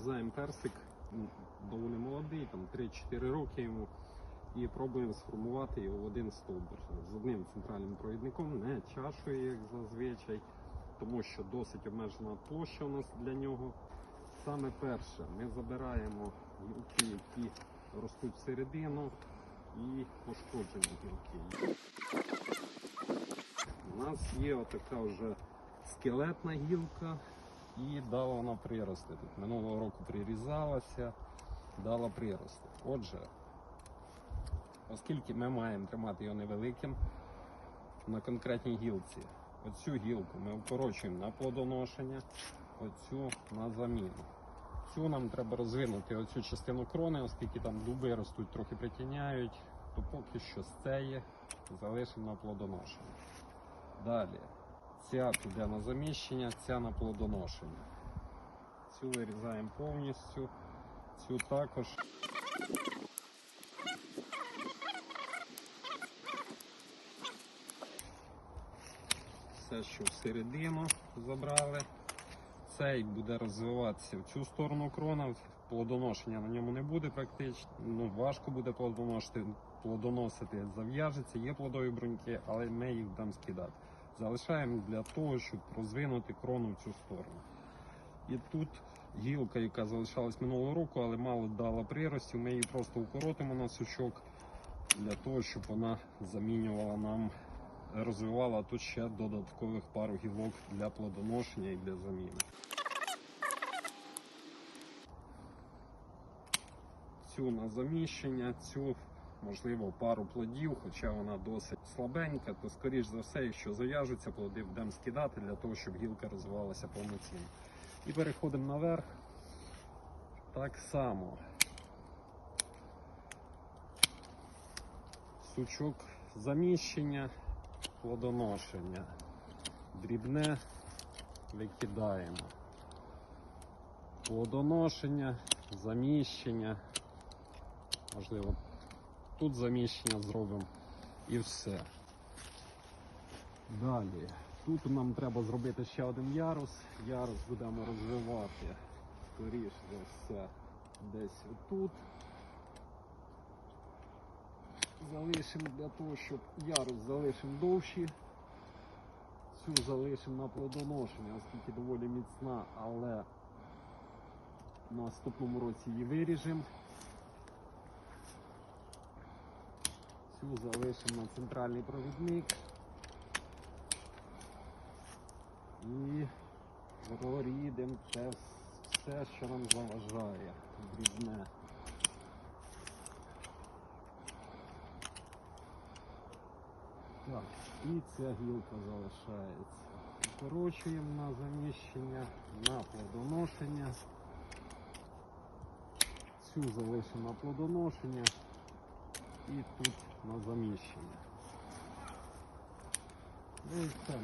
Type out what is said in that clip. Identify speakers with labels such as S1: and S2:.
S1: Вирізаємо персик, доволі молодий, там 3-4 роки йому, і пробуємо сформувати його в один стовбур з одним центральним провідником, не чашою, як зазвичай, тому що досить обмежена площа у нас для нього. Саме перше, ми забираємо гілки, які ростуть всередину, і пошкоджені гілки. У нас є отака вже скелетна гілка і дала вона прирости. Тут минулого року прирізалася, дала прирости. Отже, оскільки ми маємо тримати його невеликим на конкретній гілці, оцю гілку ми укорочуємо на плодоношення, оцю на заміну. Цю нам треба розвинути оцю частину крони, оскільки там дуби ростуть, трохи притіняють, то поки що з цієї залишимо на плодоношення. Далі. Ця піде на заміщення, ця на плодоношення. Цю вирізаємо повністю, цю також. Все, що всередину забрали. Цей буде розвиватися в цю сторону крона, плодоношення на ньому не буде практично. Ну, важко буде плодоносити, плодоносити, зав'яжеться, є плодові бруньки, але ми їх будемо скидати. Залишаємо для того, щоб розвинути крону в цю сторону. І тут гілка, яка залишалась минулого року, але мало дала приростів, ми її просто укоротимо на сучок для того, щоб вона замінювала нам, розвивала тут ще додаткових пару гілок для плодоношення і для заміни. Цю на заміщення, цю можливо пару плодів, хоча вона досить слабенька, то скоріш за все, якщо зав'яжуться, плоди будемо скидати для того, щоб гілка розвивалася повноцінно. І переходимо наверх. Так само. Сучок заміщення, плодоношення. Дрібне викидаємо. Плодоношення, заміщення. Можливо, тут заміщення зробимо і все. Далі. Тут нам треба зробити ще один ярус. Ярус будемо розвивати, скоріш за все, десь отут. Залишимо для того, щоб ярус залишимо довші. Цю залишимо на плодоношення, оскільки доволі міцна, але в наступному році її виріжемо. Цю залишимо центральний провідник. І прорідемо це все, що нам заважає. Дрібне. Так, і ця гілка залишається. Укорочуємо на заміщення, на плодоношення. Цю залишимо на плодоношення і тут на заміщення. Ну і все.